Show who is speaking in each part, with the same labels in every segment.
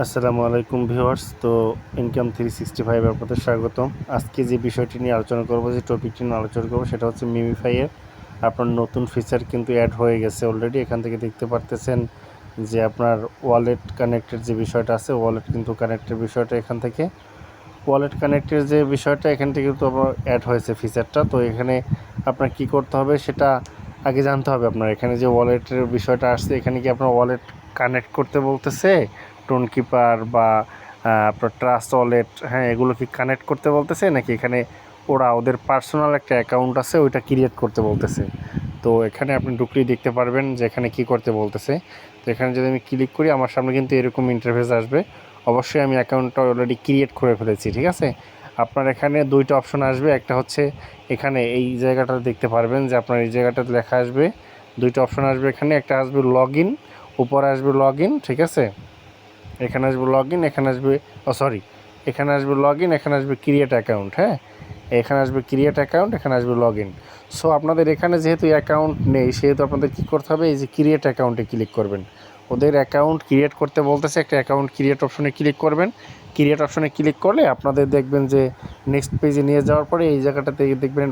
Speaker 1: আসসালামু আলাইকুম ভিউয়ার্স, তো ইনকাম থ্রি সিক্সটি ফাইভ আপনাদের স্বাগতম। আজকে যে বিষয়টি নিয়ে আলোচনা করব, যে টপিকটি নিয়ে আলোচনা করব, সেটা হচ্ছে মিমিফাইয়ের আপনার নতুন ফিচার কিন্তু অ্যাড হয়ে গেছে অলরেডি এখান থেকে দেখতে পারতেছেন যে আপনার ওয়ালেট কানেক্টের যে বিষয়টা আছে ওয়ালেট কিন্তু কানেক্টের বিষয়টা এখান থেকে। ওয়ালেট কানেক্টের যে বিষয়টা, এখান থেকে কিন্তু আপনার অ্যাড হয়েছে ফিচারটা তো এখানে আপনার কি করতে হবে, সেটা আগে জানতে হবে আপনার। এখানে যে ওয়ালেটের বিষয়টা আসছে, এখানে কি আপনার ওয়ালেট কানেক্ট করতে বলতেছে? টোন কিপার বা আপনার ট্রাস্ট ওয়ালেট হ্যাঁ এগুলো কি কানেক্ট করতে বলতেছে? নাকি এখানে ওরা ওদের পার্সোনাল একটা অ্যাকাউন্ট আছে, ওইটা ক্রিয়েট করতে বলতেছে? তো এখানে আপনি ঢুকলেই দেখতে পারবেন যে এখানে কী করতে বলতেছে। তো এখানে যদি আমি ক্লিক করি, আমার সামনে কিন্তু এরকম ইন্টারফেস আসবে। অবশ্যই আমি অ্যাকাউন্টটা অলরেডি ক্রিয়েট করে ফেলেছি, ঠিক আছে? আপনার এখানে দুইটা অপশন আসবে। একটা হচ্ছে এখানে এই জায়গাটা দেখতে পারবেন যে আপনার এই জায়গাটাতে লেখা আসবে। দুইটা অপশন আসবে এখানে, একটা আসবে লগ ইন উপরে আসবে লগ ইন ঠিক আছে? এখানে আসবে লগ ইন এখানে আসবে, ও সরি এখানে আসবে লগ ইন এখানে আসবে ক্রিয়েট অ্যাকাউন্ট হ্যাঁ? এখানে আসবে ক্রিয়েট অ্যাকাউন্ট এখানে আসবে লগ ইন সো আপনাদের এখানে যেহেতু অ্যাকাউন্ট নেই, সেহেতু আপনাদের কী করতে হবে? এই যে ক্রিয়েট অ্যাকাউন্টে ক্লিক করবেন। ওদের অ্যাকাউন্ট ক্রিয়েট করতে বলতেছে, একটা অ্যাকাউন্ট ক্রিয়েট অপশনে ক্লিক করবেন। ক্রিয়েট অপশনে ক্লিক করলে আপনাদের দেখবেন যে নেক্সট পেজে নিয়ে যাওয়ার পরে এই জায়গাটাতে দেখবেন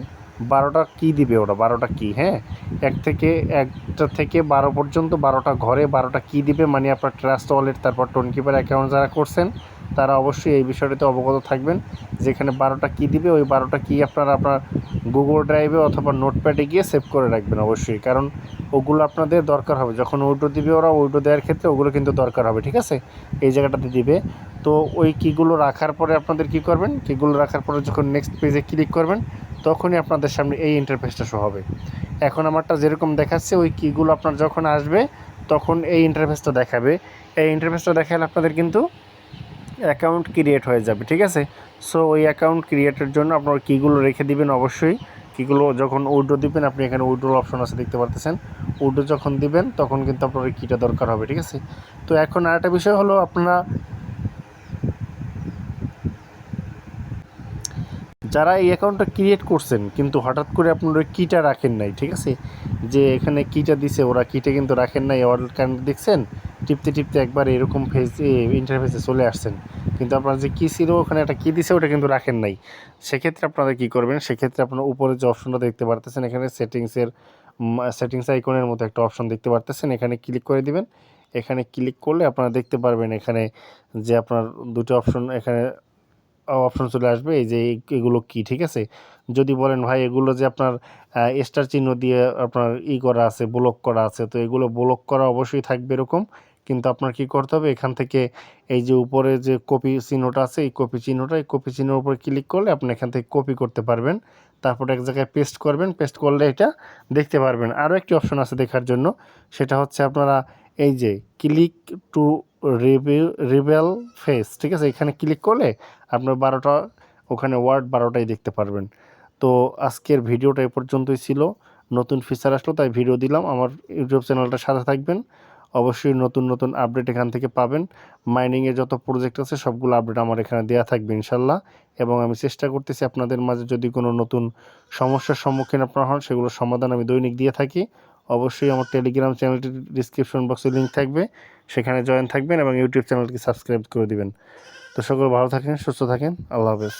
Speaker 1: বারোটা কী দিবে ওরা? বারোটা কী? হ্যাঁ? এক থেকে, একটা থেকে বারো পর্যন্ত বারোটা ঘরে বারোটা কী দিবে? মানে আপনার ট্রাস্ট ওয়ালেট, তারপর টোন কিপার অ্যাকাউন্ট যারা করছেন, তারা অবশ্যই এই বিষয়টিতে অবগত থাকবেন। যেখানে বারোটা কী দিবে, ওই বারোটা কী আপনারা আপনার গুগল ড্রাইভে অথবা নোটপ্যাডে গিয়ে সেভ করে রাখবেন অবশ্যই। কারণ ওগুলো আপনাদের দরকার হবে। যখন ওইটো দিবে ওরা ওইটো দেওয়ার ক্ষেত্রে ওগুলো কিন্তু দরকার হবে, ঠিক আছে? এই জায়গাটাতে দিবে। তো ওই কিগুলো রাখার পরে আপনাদের কি করবেন? কিগুলো রাখার পরে যখন নেক্সট পেজে ক্লিক করবেন তখনই আপনাদের সামনে এই ইন্টারফেসটা শো হবে। এখন আমারটা যেরকম দেখাচ্ছে, ওই কিগুলো আপনার যখন আসবে, তখন এই ইন্টারফেসটা দেখাবে। এই ইন্টারফেসটা দেখালে আপনাদের কিন্তু অ্যাকাউন্ট ক্রিয়েট হয়ে যাবে, ঠিক আছে? সো ওই অ্যাকাউন্ট ক্রিয়েটের জন্য আপনার কিগুলো রেখে দিবেন অবশ্যই। কিগুলো যখন উইডো দিবেন, আপনি এখানে উইডোর অপশন আছে, দেখতে পারতেছেন? উইডো যখন দিবেন, তখন কিন্তু আপনার কিটা দরকার হবে, ঠিক আছে? তো এখন আরেকটা বিষয় হলো, আপনারা যারা এই অ্যাকাউন্টটা ক্রিয়েট করছেন, কিন্তু হঠাৎ করে আপনার ওই কিটা রাখেন নাই, ঠিক আছে? যে এখানে কিটা দিছে, ওরা কিটা কিন্তু রাখেন নাই অর্ডার কার্ড দেখছেন? টিপতে টিপতে একবার এরকম ফেস ইন্টারফেসে চলে আসছেন। কিন্তু আপনার যে কী ছিল, ওখানে একটা কী দিছে, ওটা কিন্তু রাখেন নাই। সেক্ষেত্রে আপনারা কী করবেন? সেক্ষেত্রে আপনার উপরে যে অপশনটা দেখতে পারতেছেন, এখানে সেটিংসের সেটিংস আইকনের মতো একটা অপশন দেখতে পারতেছেন। এখানে ক্লিক করে দিবেন। এখানে ক্লিক করলে আপনারা দেখতে পারবেন এখানে যে আপনার দুটো অপশন এখানে অপশন চলে আসবে, এই যে এগুলো কি, ঠিক আছে? যদি বলেন, ভাই, এগুলো যে আপনার স্টার চিহ্ন দিয়ে আপনার ই করা আছে ব্লক করা আছে, তো এগুলো ব্লক করা অবশ্যই থাকবে এরকম, কিন্তু আপনার কি করতে হবে? এখান থেকে এই যে উপরে যে কপি চিহ্নটা আছে, এই কপি চিহ্নটা, এই কপি চিহ্নের উপরে ক্লিক করলে আপনি এখান থেকে কপি করতে পারবেন। তারপর এক জায়গায় পেস্ট করবেন পেস্ট করলে এটা দেখতে পারবেন। আরও একটি অপশন আছে দেখার জন্য, সেটা হচ্ছে আপনারা এই যে click to review, reveal face, ঠিক আছে? এখানে ক্লিক করলে আপনার বারোটা, ওখানে ওয়ার্ড বারোটাই দেখতে পারবেন। তো আজকের ভিডিওটা এ পর্যন্তই ছিল। নতুন ফিচার আসলো, তাই ভিডিও দিলাম। আমার ইউটিউব চ্যানেলটা সাথে থাকবেন। অবশ্যই নতুন নতুন আপডেট এখান থেকে পাবেন। মাইনিংয়ের যত প্রজেক্ট আছে, সবগুলো আপডেট আমার এখানে দেওয়া থাকবে, ইনশাল্লাহ। এবং আমি চেষ্টা করতেছি আপনাদের মাঝে যদি কোনো নতুন সমস্যার সম্মুখীন আপনারা হন, সেগুলোর সমাধান আমি দৈনিক দিয়ে থাকি। অবশ্যই আমার টেলিগ্রাম চ্যানেলটির ডিসক্রিপশন বক্সে লিঙ্ক থাকবে। সেখানে জয়েন থাকবেন এবং ইউটিউব চ্যানেলটিকে সাবস্ক্রাইব করে দিবেন। তো সকল ভালো থাকেন, সুস্থ থাকেন, আল্লাহ হাফেজ।